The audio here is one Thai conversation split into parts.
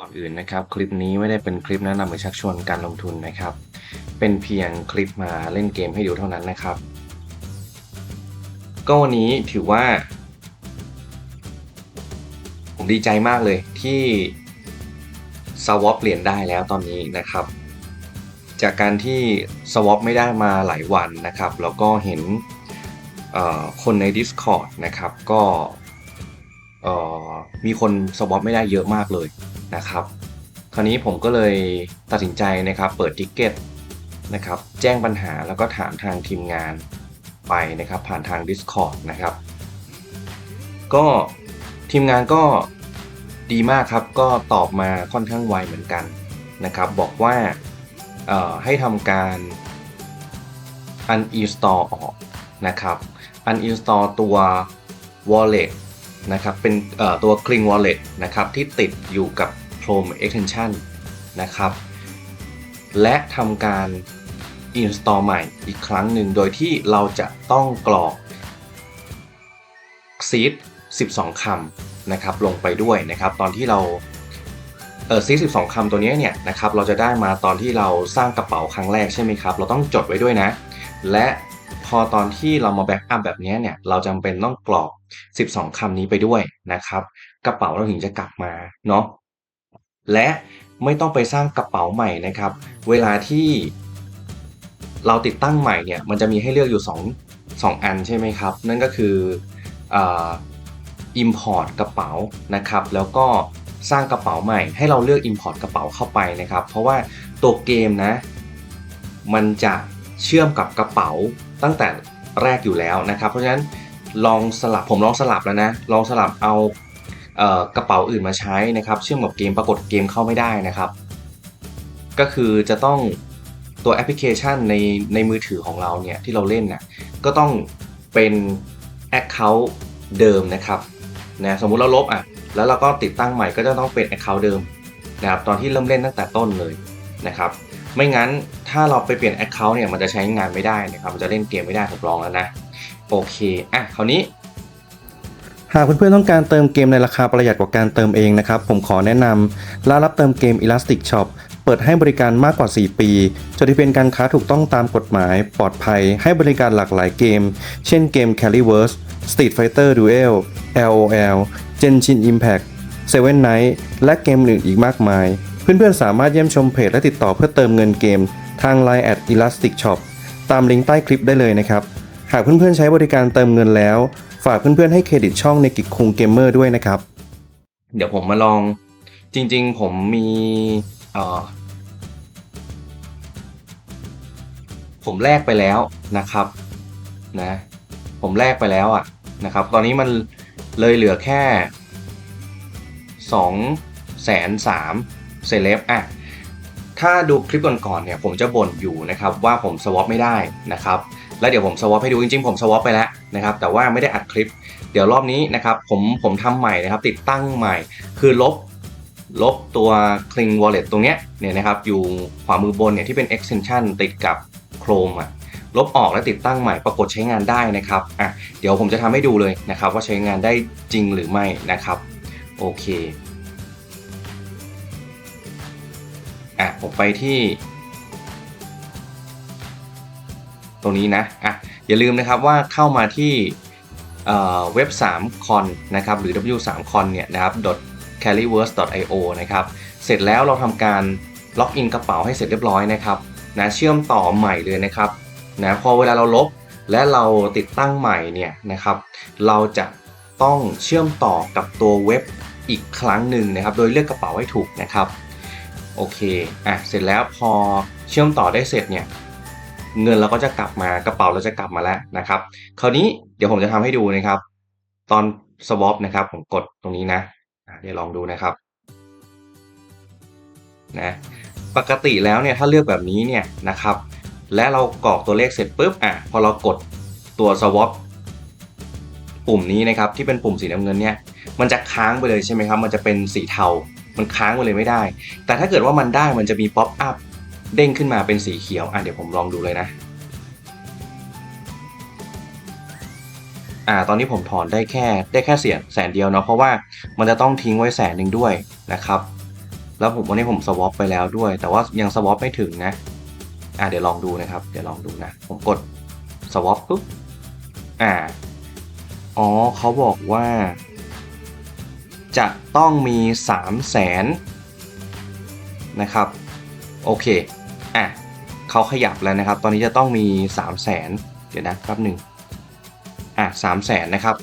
ก่อนอื่นนะครับ คลิปนี้ไม่ได้เป็นคลิปแนะนำหรือชักชวนการลงทุนนะครับ เป็นเพียงคลิปมาเล่นเกมให้ดูเท่านั้นนะครับ ก็วันนี้ถือว่า ผมดีใจมากเลยที่สวอปเปลี่ยนได้แล้วตอนนี้นะครับ จากการที่สวอปไม่ได้มาหลายวันนะครับ แล้วก็เห็นคนใน Discord นะครับก็มีคนสวอปไม่ได้เยอะมากเลย นะครับ คราวนี้ผมก็เลยตัดสินใจนะครับ เปิดทิกเก็ตนะครับ แจ้งปัญหาแล้วก็ถามทางทีมงานไปนะครับ ผ่านทาง Discord นะครับ ก็ทีมงานก็ดีมากครับ ก็ตอบมาค่อนข้างไวเหมือนกันนะครับ บอกว่าให้ทำการ uninstall ออกนะครับ uninstall ตัว wallet นะครับเป็นตัว Kling wallet นะครับที่ติดอยู่กับ Chrome extension นะครับ และทำการ install ใหม่อีกครั้งหนึ่งโดยที่เราจะต้องกรอก seed 12 คำนะครับลงไปด้วยนะครับ ตอนที่เราเออ seed 12คำตัวนี้เนี่ยนะครับเราจะได้มาตอนที่เราสร้างกระเป๋าครั้งแรกใช่ไหมครับ เราต้องจดไว้ด้วยนะ และ พอตอนที่เรามาแบ็กอัพแบบนี้เนี่ย เราจำเป็นต้องกรอก 12คำนี้ไปด้วยนะครับ กระเป๋าเราถึงจะกลับมาเนาะและไม่ต้องไปสร้างกระเป๋าใหม่นะครับ เวลาที่เราติดตั้งใหม่เนี่ย มันจะมีให้เลือกอยู่ 2 2 อันใช่ไหมครับ นั่นก็คืออ่า import กระเป๋านะครับ แล้วก็สร้างกระเป๋าใหม่ให้เราเลือก import กระเป๋าเข้าไปนะครับ เพราะว่าตัวเกมนะ มันจะเชื่อมกับกระเป๋า ตั้งแต่แรกอยู่แล้วนะครับ เพราะฉะนั้นลองสลับผมลองสลับแล้วนะ ลองสลับเอาเอ่อกระเป๋าอื่นมาใช้นะครับ เชื่อมกับเกมปรากฏเกมเข้าไม่ได้นะครับ ก็คือจะต้องตัวแอปพลิเคชันในในมือถือของเราเนี่ยที่เราเล่นน่ะก็ต้องเป็น Account เดิมนะครับนะสมมุติเราลบอะแล้วเราก็ติดตั้งใหม่ก็จะต้องเป็น Account เดิมนะครับตอนที่เริ่มเล่นตั้งแต่ต้นเลยนะครับ ไม่งั้นถ้าเราไปเปลี่ยน Account เนี่ยมันจะใช้งานไม่ได้นะครับมันจะเล่นเกมไม่ได้ผมลองแล้วนะ โอเคอะคราวนี้หากเพื่อนๆต้องการเติมเกมในราคาประหยัดกว่าการเติมเองนะครับ ผมขอแนะนำร้านรับเติมเกม Elastic Shop เปิดให้บริการมากกว่า 4 ปีจดทะเบียนการค้าถูกต้องตามกฎหมาย ปลอดภัย ให้บริการหลากหลายเกม เช่นเกม c a l i v e r s e Street Fighter Duel LOL Genshin Impact Seven Night และเกมอื่นอีกมากมาย เพื่อนๆ สามารถเยี่ยมชมเพจและติดต่อเพื่อเติมเงินเกม ทาง Line at Elastic Shop ตามลิงก์ใต้คลิปได้เลยนะครับ หากเพื่อนๆ ใช้บริการเติมเงินแล้ว ฝากเพื่อนๆ ให้เครดิตช่องในกิจคุงเกมเมอร์ด้วยนะครับ เดี๋ยวผมมาลอง จริงๆ ผมมีออผมแลกไปแล้วนะครับนะผมแลกไปแล้วอะนะครับ ตอนนี้มันเลยเหลือแค่สองแสนสาม เซเลบอะถ้าดูคลิปก่อนๆเนี่ยผมจะบ่นอยู่นะครับว่าผมสวอปไม่ได้นะครับแล้วเดี๋ยวผมสวอปให้ดูจริงๆ ผมสวอปไปแล้วนะครับแต่ว่าไม่ได้อัดคลิป เดี๋ยวรอบนี้นะครับผมผมทำใหม่นะครับติดตั้งใหม่ คือลบลบตัว Kling Wallet ตรงเนี้ยเนี่ยนะครับอยู่ขวามือบนเนี่ยที่เป็น extension ติดกับ Chrome อะลบออกแล้วติดตั้งใหม่ปรากฏใช้งานได้นะครับอะเดี๋ยวผมจะทำให้ดูเลยนะครับว่าใช้งานได้จริงหรือไม่นะครับโอเค อะผมไปที่ ตรงนี้นะอะอย่าลืมนะครับว่าเข้ามาที่เว็บ3 con นะครับหรือ w3con เนี่ยนะครับ carryverse.io นะครับเสร็จแล้วเราทำการล็อกอินกระเป๋าให้เสร็จเรียบร้อยนะครับนะเชื่อมต่อใหม่เลยนะครับนะพอเวลาเราลบและเราติดตั้งใหม่เนี่ยนะครับเราจะต้องเชื่อมต่อกับตัวเว็บอีกครั้งหนึ่งนะครับ โดยเลือกกระเป๋าให้ถูกนะครับ โอเคอะเสร็จแล้วพอเชื่อมต่อได้เสร็จเนี่ยเงินเราก็จะกลับมากระเป๋าเราจะกลับมาแล้วนะครับ คราวนี้เดี๋ยวผมจะทำให้ดูนะครับ ตอน swap นะครับ ผมกดตรงนี้นะอะเดี๋ยวลองดูนะครับนะปกติแล้วเนี่ยถ้าเลือกแบบนี้เนี่ยนะครับ และเรากรอกตัวเลขเสร็จปุ๊บอะพอเรากดตัว swap ปุ่มนี้นะครับที่เป็นปุ่มสีน้ำเงินเนี่ยมันจะค้างไปเลยใช่ไหมครับ มันจะเป็นสีเทา มันค้างไปเลยไม่ได้ แต่ถ้าเกิดว่ามันได้มันจะมีป๊อปอัพเด้งขึ้นมาเป็นสีเขียวอะเดี๋ยวผมลองดูเลยนะอ่าตอนนี้ผมถอนได้แค่ได้แค่เสียแสนเดียวเนาะเพราะว่ามันจะต้องทิ้งไว้แสนหนึ่งด้วยนะครับ แล้วผมวันนี้ผมสวอปไปแล้วด้วย แต่ว่ายังสวอปไม่ถึงนะอ่าเดี๋ยวลองดูนะครับ เดี๋ยวลองดูนะ ผมกดสวอปปุ๊บอ่าอ๋อเขาบอกว่า จะต้องมี 3 0 0แสนนะครับ โอเค อะเขาขยับแล้วนะครับ ตอนนี้จะต้องมี 3 0 0แสนเดี๋ยวนะแป๊บหนึ่งอะ3 0 0แสนนะครับ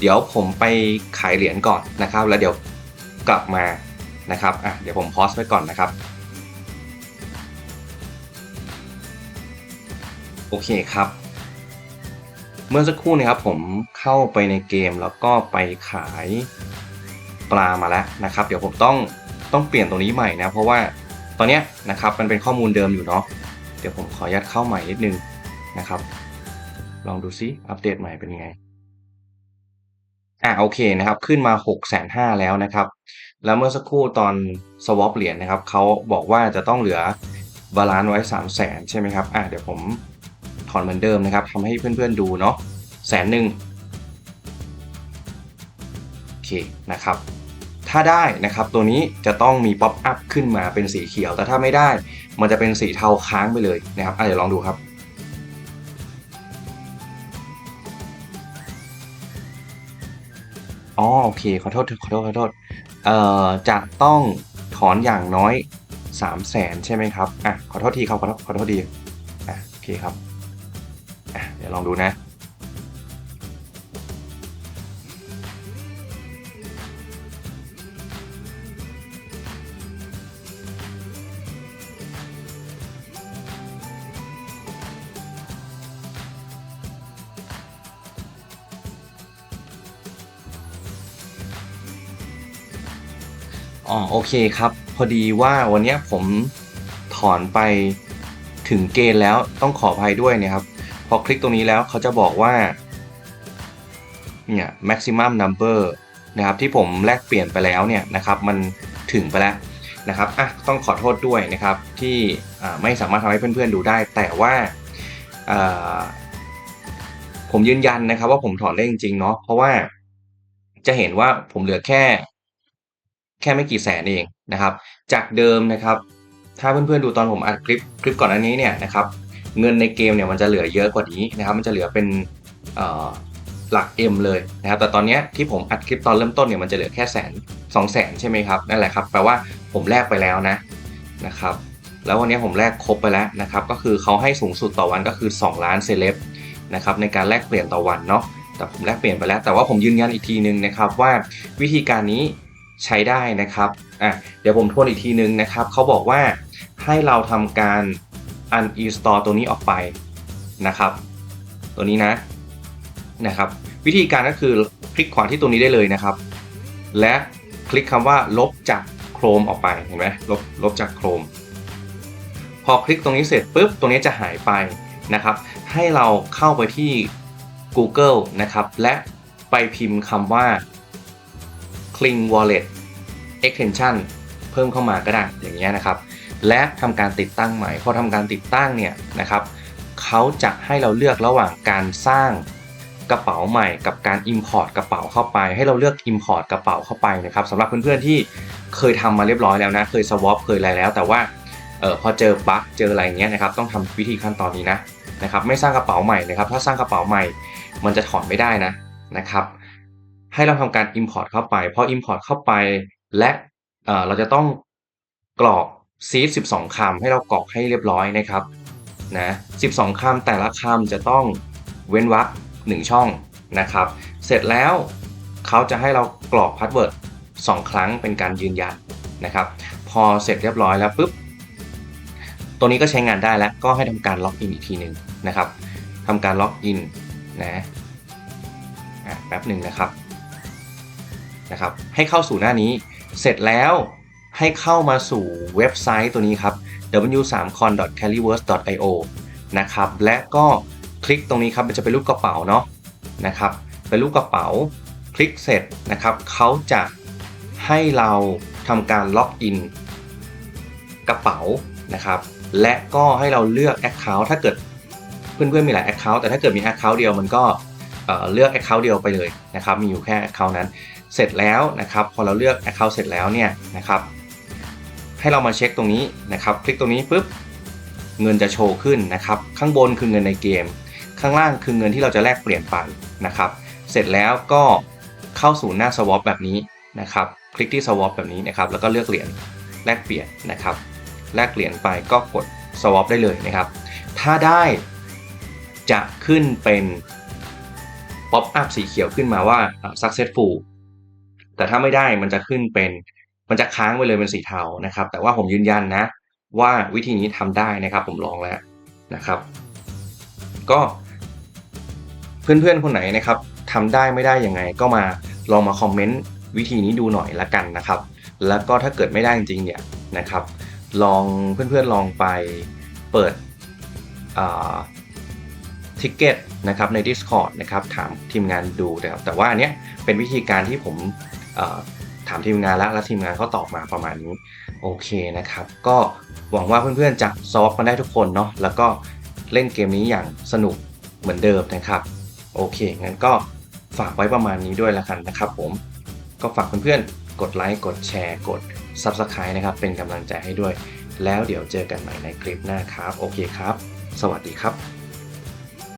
เดี๋ยวผมไปขายเหรียญก่อนนะครับ แล้วเดี๋ยวกลับมานะครับอะเดี๋ยวผมพอสไว้ก่อนนะครับ โอเคครับ เมื่อสักครู่นะครับผมเข้าไปในเกมแล้วก็ไปขาย ปลามาแล้วนะครับ เดี๋ยวผมต้องต้องเปลี่ยนตรงนี้ใหม่นะ เพราะว่าตอนนี้นะครับมันเป็นข้อมูลเดิมอยู่เนาะเดี๋ยวผมขอยัดเข้าใหม่นิดนึงนะครับ ลองดูซิอัปเดตใหม่เป็นยังไงอ่าโอเคนะครับ ขึ้นมา6กแสนห้าแล้วนะครับ แล้วเมื่อสักครู่ตอน swap เหรียญนะครับเขาบอกว่าจะต้องเหลือบาลานซ์ไว้ 3 0 0แสนใช่ไหมครับอ่าเดี๋ยวผมถอนเหมือนเดิมนะครับทำให้เพื่อนๆดูเนาะแสนหนึ่ง เคนะครับถ้าได้นะครับตัวนี้จะต้องมีป๊อปอัพขึ้นมาเป็นสีเขียว แต่ถ้าไม่ได้มันจะเป็นสีเทาค้างไปเลยนะครับเดี๋ยวลองดูครับอ๋อโอเคขอโทษขอโทษขอโทษเอ่อจะต้องถอนอย่างน้อย3 0 0แสนใช่ไหมครับอะขอโทษทีครับขอโทษขอโทษทีอะโอเคครับอะเดี๋ยวลองดูนะ อ๋อโอเคครับ พอดีว่าวันเนี้ยผมถอนไปถึงเกณฑ์แล้วต้องขออภัยด้วยนะครับ พอคลิกตรงนี้แล้วเขาจะบอกว่า เนี่ย maximum number นะครับที่ผมแลกเปลี่ยนไปแล้วเนี่ยนะครับ มันถึงไปแล้วนะครับอะต้องขอโทษด้วยนะครับที่ไม่สามารถทำให้เพื่อนๆดูได้ แต่ว่าผมยืนยันนะครับว่าผมถอนได้จริงๆเนาะเพราะว่าจะเห็นว่าผมเหลือแค่ แค่ไม่กี่แสนเองนะครับ จากเดิมนะครับ ถ้าเพื่อนๆดูตอนผมอัดคลิปคลิปก่อนอันนี้เนี่ยนะครับเงินในเกมเนี่ยมันจะเหลือเยอะกว่านี้นะครับมันจะเหลือเป็นหลัก M เลยนะครับแต่ตอนนี้ที่ผมอัดคลิปตอนเริ่มต้นเนี่ยมันจะเหลือแค่แสนสองแสนใช่ไหมครับนั่นแหละครับแปลว่าผมแลกไปแล้วนะนะครับแล้ววันนี้ผมแลกครบไปแล้วนะครับก็คือเขาให้สูงสุดต่อวันก็คือ 2 ล้านเซเลบนะครับในการแลกเปลี่ยนต่อวันเนาะแต่ผมแลกเปลี่ยนไปแล้ว แต่ว่าผมยืนยันอีกทีนึงนะครับว่าวิธีการนี้ ใช้ได้นะครับอะเดี๋ยวผมทวนอีกทีนึงนะครับเขาบอกว่าให้เราทำการ uninstall ตัวนี้ออกไปนะครับ ตัวนี้นะนะครับ วิธีการก็คือคลิกขวาที่ตัวนี้ได้เลยนะครับ และคลิกคำว่าลบจาก Chrome ออกไปเห็นไหมลบลบจาก Chrome พอคลิกตรงนี้เสร็จปุ๊บตรงนี้จะหายไปนะครับ ให้เราเข้าไปที่ Google นะครับ และไปพิมพ์คำว่า Kling Wallet Extension เพิ่มเข้ามาก็ได้อย่างเงี้ยนะครับ และทำการติดตั้งใหม่พอทำการติดตั้งเนี่ยนะครับเขาจะให้เราเลือกระหว่างการสร้างกระเป๋าใหม่กับการ Import กระเป๋าเข้าไป ให้เราเลือก Import กระเป๋าเข้าไปนะครับสำหรับเพื่อนๆที่เคยทำมาเรียบร้อยแล้วนะ เคย swap เคยอะไรแล้ว แต่ว่าเออพอเจอบั๊กเจออะไรเงี้ยนะครับต้องทำวิธีขั้นตอนนี้นะนะครับไม่สร้างกระเป๋าใหม่นะครับถ้าสร้างกระเป๋าใหม่ มันจะถอนไม่ได้นะนะครับ ให้เราทำการ Import เข้าไป พอ Import เข้าไปและเราจะต้องกรอกซีด12 คำให้เรากรอกให้เรียบร้อยนะครับนะ12 คำแต่ละคำจะต้องเว้นวรรค1ช่องนะครับ เสร็จแล้วเขาจะให้เรากรอกพาสเวิร์ด2ครั้งเป็นการยืนยันนะครับ พอเสร็จเรียบร้อยแล้วปุ๊บ ตัวนี้ก็ใช้งานได้แล้วก็ให้ทำการล็อกอินอีกทีหนึ่งนะครับทำการล็อกอินนะอะแป๊บหนึ่งนะครับ นะครับให้เข้าสู่หน้านี้ เสร็จแล้วให้เข้ามาสู่เว็บไซต์ตัวนี้ครับ w3con.carryverse.io นะครับและก็คลิกตรงนี้ครับมันจะเป็นรูปกระเป๋าเนาะนะครับเป็นรูปกระเป๋า คลิกเสร็จนะครับเขาจะให้เราทำการล็อกอินกระเป๋านะครับและก็ให้เราเลือก Account ถ้าเกิดเพื่อนๆมีหลาย Account แต่ถ้าเกิดมี Account เดียวมันก็เอ่อเลือก Account เดียวไปเลยนะครับมีอยู่แค่ Account นั้น เสร็จแล้วนะครับพอเราเลือก Account เสร็จแล้วเนี่ยนะครับให้เรามาเช็คตรงนี้นะครับคลิกตรงนี้ปุ๊บเงินจะโชว์ขึ้นนะครับข้างบนคือเงินในเกม ข้างล่างคือเงินที่เราจะแลกเปลี่ยนไปนะครับเสร็จแล้วก็เข้าสู่หน้า swap แบบนี้นะครับคลิกที่ swap แบบนี้นะครับแล้วก็เลือกเหรียญแลกเปลี่ยนนะครับแลกเหรียญไปก็กด swap ได้เลยนะครับ ถ้าได้จะขึ้นเป็น pop up สีเขียวขึ้นมาว่าอ่า successful แต่ถ้าไม่ได้มันจะขึ้นเป็นมันจะค้างไปเลยเป็นสีเทานะครับ แต่ว่าผมยืนยันนะ ว่าวิธีนี้ทำได้นะครับ ผมลองแล้วนะครับ ก็เพื่อนๆคนไหนนะครับทำได้ไม่ได้ยังไง ก็มาลองมาคอมเมนต์วิธีนี้ดูหน่อยละกันนะครับ แล้วก็ถ้าเกิดไม่ได้จริงๆเนี่ยนะครับ ลองเพื่อนๆลองไปเปิดทิกเก็ตนะครับใน Discord นะครับถามทีมงานดูนะครับแต่ว่าอันเนี้ยเป็นวิธีการที่ผม ถามทีมงานแล้วแล้วทีมงานเขาตอบมาประมาณนี้ โอเคนะครับ ก็หวังว่าเพื่อนๆจะซอฟกันได้ทุกคนเนาะแล้วก็เล่นเกมนี้อย่างสนุกเหมือนเดิมนะครับ โอเค งั้นก็ฝากไว้ประมาณนี้ด้วยละกันนะครับผมก็ฝากเพื่อนๆ กดไลค์ กดแชร์ กด Subscribe นะครับ เป็นกำลังใจให้ด้วย แล้วเดี๋ยวเจอกันใหม่ในคลิปหน้าครับ โอเคครับ สวัสดีครับ